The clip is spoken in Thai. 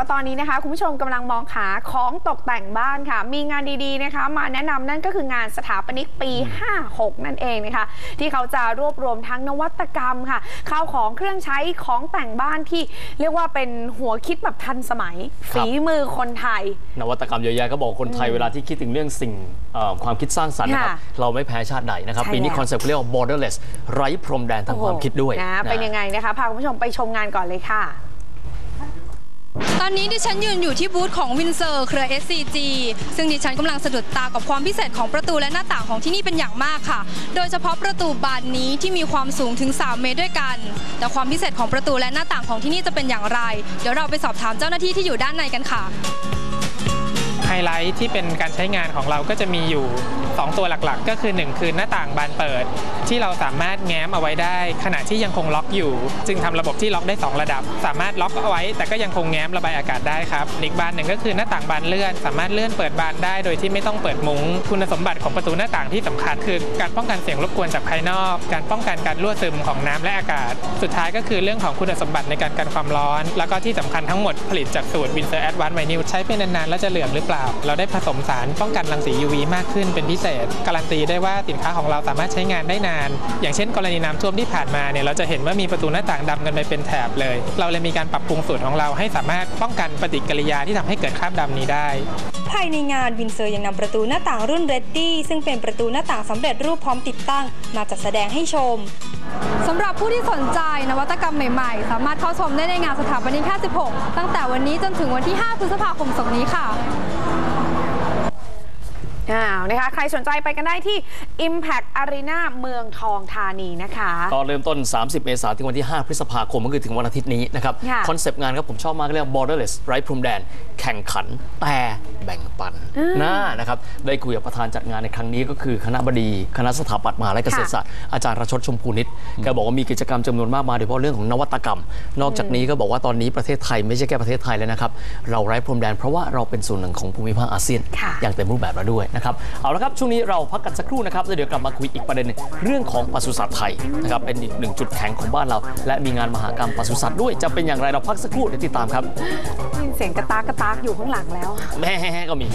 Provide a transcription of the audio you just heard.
ว่าตอนนี้นะคะ คุณผู้ชมกำลังมองหาของตกแต่งบ้านค่ะ มีงานดีๆนะคะ มาแนะนำนั่นก็คืองานสถาปนิกปี 56 นั่นเองนะคะ ที่เขาจะรวบรวมทั้งนวัตกรรมค่ะข้าวของเครื่องใช้ของแต่งบ้านที่เรียกว่าเป็นหัวคิดแบบทันสมัยครับฝีมือคนไทย นวัตกรรมเยอะแยะก็บอกคนไทยเวลาที่คิดถึงเรื่องสิ่งเอ่อความคิดสร้างสรรค์นะครับค่ะเราไม่แพ้ชาติใดนะครับใช่ปีนี้แล้วคอนเซ็ปต์เขาเรียกว่า borderless ไร้พรมแดนทางความคิดด้วยนะะเป็นยังไงนะคะพาคุณผู้ชมไปชมงานก่อนเลยค่ะ ตอนนี้ดิฉันยืนอยู่ที่บูธของวินเซอร์เครือ SCG ซึ่งดิฉันกำลังสะดุดตากับความพิเศษของประตูและหน้าต่างของที่นี่เป็นอย่างมากค่ะ โดยเฉพาะประตูบานนี้ที่มีความสูงถึง 3 เมตรด้วยกัน แต่ความพิเศษของประตูและหน้าต่างของที่นี่จะเป็นอย่างไร เดี๋ยวเราไปสอบถามเจ้าหน้าที่ที่อยู่ด้านในกันค่ะ ไฮไลท์ที่เป็นการใช้งานของเราก็จะมีอยู่ 2 ตัวหลักๆ ก็คือ 1 คือหน้าต่างบานเปิด ที่เราสามารถแง้มเอาไว้ได้ ขณะที่ยังคงล็อกอยู่ จึงทำระบบที่ล็อกได้ 2 ระดับ สามารถล็อกเอาไว้ แต่ก็ยังคงแง้มระบายอากาศได้ครับอีกบานหนึ่งก็คือหน้าต่างบานเลื่อน สามารถเลื่อนเปิดบานได้ โดยที่ไม่ต้องเปิดมุ้งคุณสมบัติของประตูหน้าต่างที่สำคัญ คือการป้องกันเสียงรบกวนจากภายนอก การป้องกันการรั่วซึมของน้ำและอากาศ สุดท้ายก็คือเรื่องของคุณสมบัติในการกันความร้อน แล้วก็ที่สำคัญทั้งหมดผลิตจากสูตร Windsor Advanced Vinyl ใช้ไปนานๆแล้วจะเหลืองหรือเปล่า เราได้ผสมสารป้องกันรังสี UV มากขึ้นเป็นพิเศษ การันตีได้ว่าสินค้าของเราสามารถใช้งานได้นาน อย่างเช่น กรณีน้ำท่วมที่ผ่านมาเนี่ยเราจะเห็นว่ามีประตูหน้าต่างดำกันไปเป็นแถบเลย เราเลยมีการปรับปรุงสูตรของเราให้สามารถป้องกันปฏิกิริยาที่ทำให้เกิดคราบดำนี้ได้ ภายในงานวินเซอร์ยังนำประตูหน้าต่างรุ่น Ready ซึ่งเป็นประตูหน้าต่างสำเร็จรูปพร้อมติดตั้ง มาจัดแสดงให้ชมสำหรับผู้ที่สนใจนวัตกรรมใหม่ๆ สามารถเข้าชมได้ในงานสถาปนิก56 ตั้งแต่วันนี้จนถึงวันที่ 5 พฤษภาคมศกนี้ค่ะ อ้าวนะคะใครสนใจไปกันได้ที่ Impact Arena เมืองทองธานีนะคะ ก็เริ่มต้น 30 เมษายนถึงวันที่ 5 พฤษภาคมก็คือถึงวันอาทิตย์นี้นะครับค่ะคอนเซปต์งานครับผมชอบมากเรียกว่า borderless ไร้พรมแดน แข่งขันแต่แบ่งปันนะนะครับได้คุยกับประธานจัดงานในครั้งนี้ก็คือคณะบดี คณะสถาปัตย์มหาวิทยาลัยเกษตรศาสตร์ อาจารย์รชดชมพูนิตแกบอกว่ามีกิจกรรมจำนวนมากมายโดยเฉพาะเรื่องของนวัตกรรม นอกจากนี้ก็บอกว่าตอนนี้ประเทศไทยไม่ใช่แค่ประเทศไทยแล้วนะครับเราไร้พรมแดนเพราะว่าเราเป็นส่วนหนึ่งของภูมิภาคอาเซียน ค่ะ อย่างเต็มรูปแบบแล้วด้วยนะครับเอาละครับช่วงนี้เราพักกันสักครู่นะครับแล้วเดี๋ยวกลับมาคุยอีกประเด็นหนึงเรื่องของปศุสัตว์ไทยนะครับเป็นอีกหนึ่งจุดแข็งของบ้านเรา และมีงานมหากรรมปศุสัตว์ด้วยจะเป็นอย่างไรเราพักสักครู่เดี๋ยวติดตามครับได้ยินเสียงกระตากกระตากอยู่ข้างหลังแล้ว แม่ก็มี